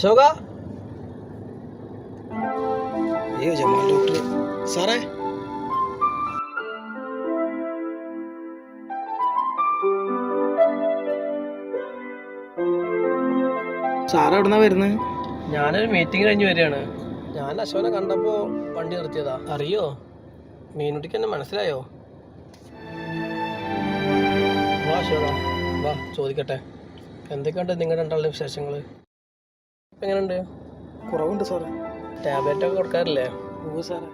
അശോക? അയ്യോ Jamal doctor. സാറേ? Sir എവിടുന്നാ വരുന്നത് ഞാനൊരു മീറ്റിംഗ് കഴിഞ്ഞ് വരികയാണ്. ഞാൻ അശോനെ കണ്ടപ്പോൾ വണ്ടി നിർത്തിയതാ. അറിയോ? മീനുട്ടിക്ക് എന്നെ മനസ്സിലായോ? വാ അശോക. വാ ചോദിക്കട്ടെ. എന്തൊക്കെയുണ്ട് നിങ്ങളുടെ രണ്ടാളുടെ വിശേഷങ്ങൾ എങ്ങനെയുണ്ട്? കുറവുണ്ട് സാറേ. ടാബ്ലറ്റ് ഒക്കെ കൊടുക്കാറില്ലേ? ഓ സാറേ.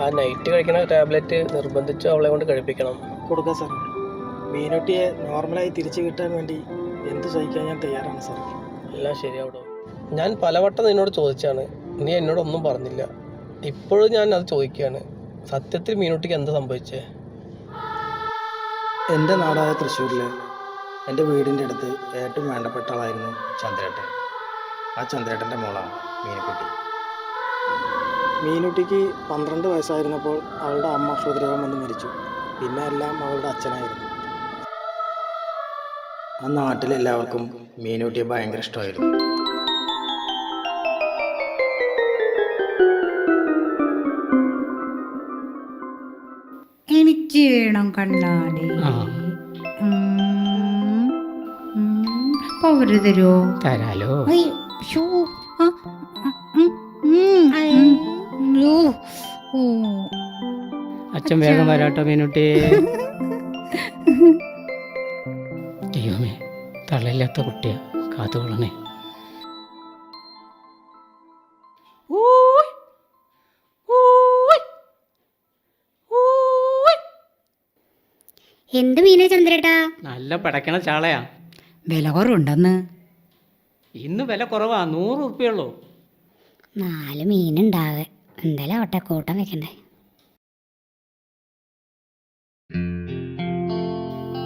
ആ നൈറ്റ് കഴിക്കണ ടാബ്ലറ്റ് നിർബന്ധിച്ച് അവളെ കൊണ്ട് കഴിപ്പിക്കണം. കൊടുക്കാം സാർ മീനുട്ടിയെ നോർമലായി തിരിച്ചു കിട്ടാൻ വേണ്ടി എന്ത് സഹിക്കാൻ ഞാൻ തയ്യാറാണ് സാർ എല്ലാം ശരിയാവടോ ഞാൻ പലവട്ടം നിന്നോട് ചോദിച്ചാണ്. നീ എന്നോടൊന്നും പറഞ്ഞില്ല. ഇപ്പോഴും ഞാൻ അത് ചോദിക്കുകയാണ്. സത്യത്തിൽ മീനുട്ടിക്ക് എന്താ സംഭവിച്ചേ? എന്റെ നാടായ തൃശ്ശൂരിൽ എന്റെ വീടിന്റെ അടുത്ത് ഏറ്റവും വേണ്ടപ്പെട്ട ആളായിരുന്നു ചന്ദ്രേട്ടൻ. ആ ചന്ദ്രേട്ടന്റെ മോളാണ് മീനുക്കുട്ടി. മീനുട്ടിക്ക് പന്ത്രണ്ട് വയസ്സായിരുന്നപ്പോൾ അവളുടെ അമ്മ ഹൃദ്രോഗം വന്ന് മരിച്ചു. പിന്നെ എല്ലാം അവളുടെ അച്ഛനായിരുന്നു. ആ നാട്ടിലെല്ലാവർക്കും മീനുട്ടിയെ ഭയങ്കര ഇഷ്ടമായിരുന്നു. എനിക്ക് വേണം കണ്ണാടി. പവര് തരുമോ തരാലോ? അയ്യോ. ആ, അച്ഛൻ വേഗം വരാട്ടോ മീനുട്ടി. ദൈവമേ തള്ളയില്ലാത്ത കുട്ടിയാ കാത്തുകൊള്ളണേ എന്ത് മീനാ ചന്ദ്രേട്ടാ? നല്ല പടക്കണ ചാളയാ. വില കുറവുണ്ടെന്ന്. ഇന്ന് വില കുറവാ നൂറ് ഉറുപ്പ്യുള്ളൂ നാല് മീനുണ്ടാവേ എന്തായാലും ആവട്ടെ കൂട്ടം വെക്കണ്ടേ?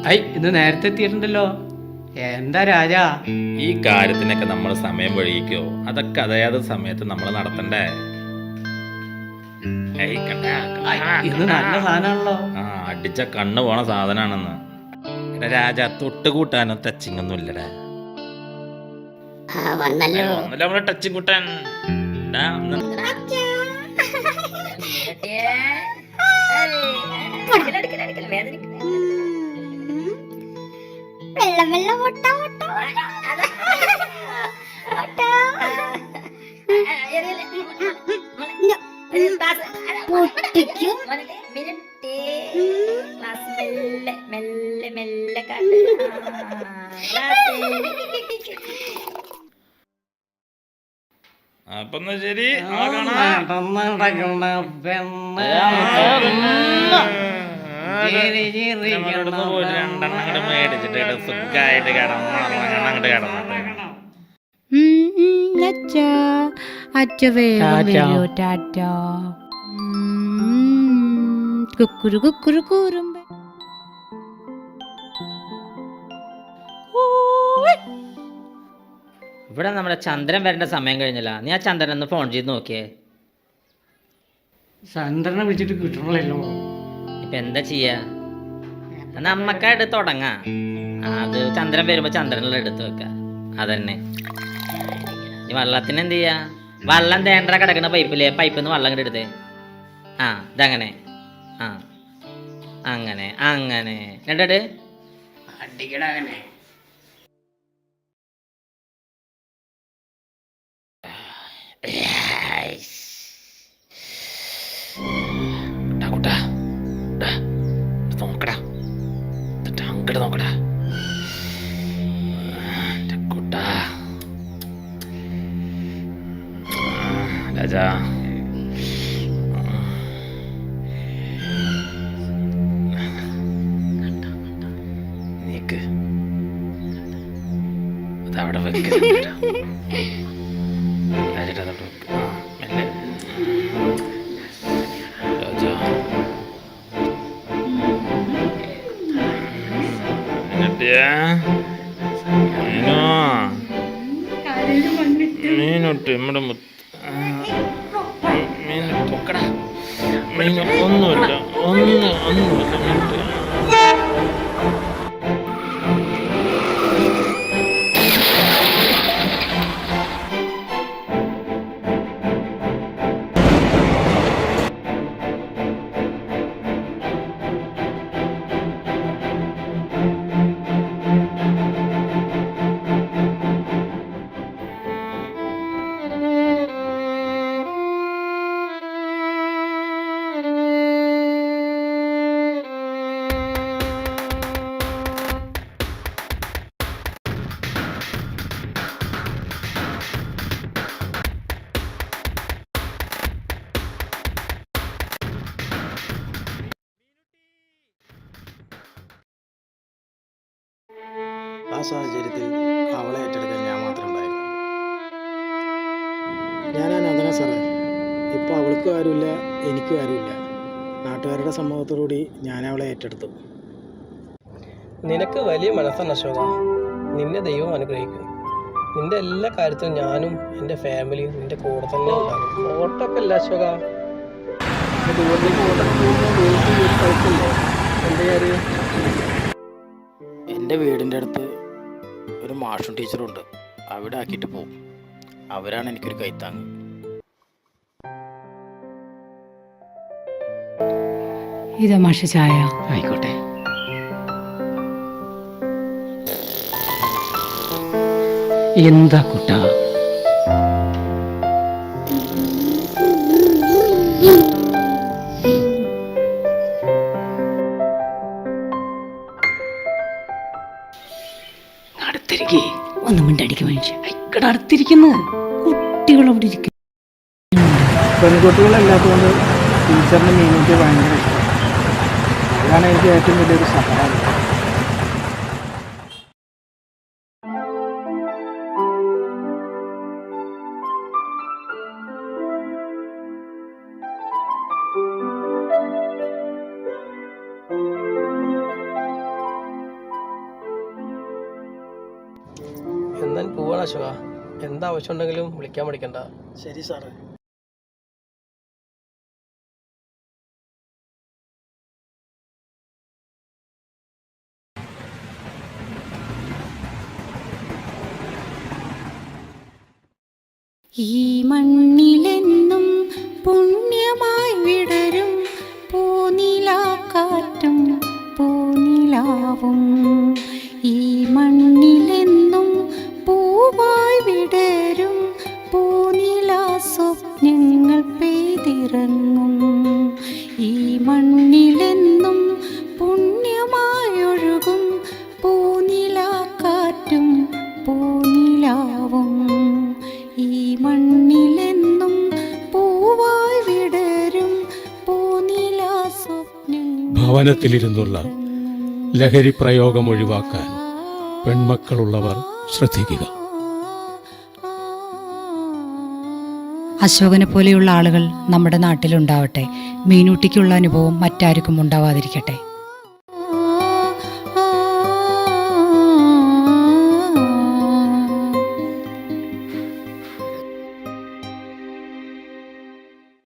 ഐ ഇന്ന് നേരത്തെ എത്തിയിട്ടുണ്ടല്ലോ. എന്താ രാജാ? ഈ കാര്യത്തിനൊക്കെ നമ്മൾ സമയം വഴിക്കോ അതൊക്കെ അതായത് സമയത്ത് നമ്മൾ നടത്തണ്ടേ? ഏയ് കണ്ടാ, ഐ, കണ്ടാ, ഇന്ന് നല്ല സാധനമാണല്ലോ ആ അടിച്ച കണ്ണ് പോണ സാധനാണെന്ന്. എടാ രാജ തൊട്ട് കൂട്ടാനോ ടച്ചിങ് ഒന്നും ഇല്ലടാ. വന്നല്ലോ നമ്മളെ ടച്ചിങ് കൂട്ടാൻ. വെള്ളം വെള്ളം മുട്ട മുട്ട പൊട്ടിക്കും മെല്ലെ മെല്ലെ അപ്പൊ ശരി പോയിട്ട് രണ്ടെണ്ണം മേടിച്ചിട്ട് കിടന്നു അങ്ങോട്ട് അച്ഛ. അച്ഛ വേഗം ടാറ്റ. കുക്കുരു കുക്കുരു കൂറുമ്പ. ഇവിടെ നമ്മുടെ ചന്ദ്രൻ വരേണ്ട സമയം കഴിഞ്ഞില്ല. നീ ആ ചന്ദ്രൻ ഒന്ന് ഫോൺ ചെയ്ത് നോക്കിയേ. ചന്ദ്രനെ വിളിച്ചിട്ട് കിട്ടണല്ലോ. ഇപ്പൊ എന്താ ചെയ്യാ? നമ്മക്കായിട്ട് തുടങ്ങാ. അത് ചന്ദ്രൻ വരുമ്പോ ചന്ദ്രനെല്ലാം എടുത്ത് വെക്ക. അതന്നെ. ഈ വെള്ളത്തിന് എന്ത് ചെയ്യാ? വള്ളം തേണ്ട കിടക്കുന്ന പൈപ്പില്ലേ? പൈപ്പിൽ നിന്ന് വെള്ളം ഇങ്ങോട്ട് എടുത്തേ. ആ ഇതങ്ങനെ. ആ അങ്ങനെ അങ്ങനെ. എന്നിട്ട് അടിക്കടങ്ങനെ കുട്ടാ, കുട്ടാ. നോക്കടാ. എന്നിട്ട് അങ്ങോട്ട് നോക്കടാ. കുട്ടാ. രാജാ. നീക്ക്. അതവിടെ വെക്ക് രാജേട്ടാ അതവിടെ വെക്ക്. മീനൊട്ട് മീനൊട്ട് പൊക്കടാ മീൻ ഒന്നുമില്ല. ഒന്ന് ഒന്നുമില്ല. മീനൊട്ട് സാഹചര്യത്തിൽ അവളെ ഏറ്റെടുക്കാൻ ഞാൻ മാത്രം ഉണ്ടായിരുന്നു. ഞാൻ അനാഥന സാറേ. ഇപ്പോൾ അവൾക്കും ആരുമില്ല എനിക്കും ആരുമില്ല. നാട്ടുകാരുടെ സമ്മതത്തോടുകൂടി ഞാൻ അവളെ ഏറ്റെടുത്തു. നിനക്ക് വലിയ മനസ്സാണ് അശോക നിന്നെ ദൈവം അനുഗ്രഹിക്കും. നിന്റെ എല്ലാ കാര്യത്തിലും ഞാനും എന്റെ ഫാമിലിയും നിന്റെ കൂടെ തന്നെ ഉണ്ടാകും. ഓട്ടപ്പല്ല അല്ല അശോക ദൂരത്തേക്ക് ഓട്ടം പോകുമ്പോൾ കാര്യം? എന്റെ വീടിന്റെ അടുത്ത് ഒരു മാഷും ടീച്ചറുണ്ട് അവിടെ ആക്കിയിട്ട് പോകും അവരാണ് എനിക്കൊരു കൈത്താങ് ഇതാ മാഷ ചായ. ആയിക്കോട്ടെ. എന്താ കുട്ടാ? അടുത്തിരിക്കുന്നു കുട്ടികൾ അവിടെ ഇരിക്കും പെൺകുട്ടികളല്ലാത്തതുകൊണ്ട് ടീച്ചറിന് മീനിക്ക് ഭയങ്കര ഇഷ്ടം. അതാണ് എനിക്ക് ഏറ്റവും വലിയൊരു സഹായം എന്നാൽ പോവാണ് അശോക എന്താവശ്യം ഉണ്ടെങ്കിലും വിളിക്കാൻ പഠിക്കണ്ട ശരി സാറേ. ഈ മണ്ണിലെന്നും പുണ്യമായി വിടരും. പൂനിലാക്കാറ്റും പൂനിലാവും. പൂനിലാവും ഈ മണ്ണിലെന്നും പൂവായി വിടരും പൂനില സ്വപ്നം ഭവനത്തിലിരുന്നുള്ള ലഹരി പ്രയോഗം ഒഴിവാക്കാൻ പെൺമക്കളുള്ളവർ ശ്രദ്ധിക്കുക. അശോകനെ പോലെയുള്ള ആളുകൾ നമ്മുടെ നാട്ടിലുണ്ടാവട്ടെ. മീനൂട്ടിക്കുള്ള അനുഭവം മറ്റാർക്കും ഉണ്ടാവാതിരിക്കട്ടെ.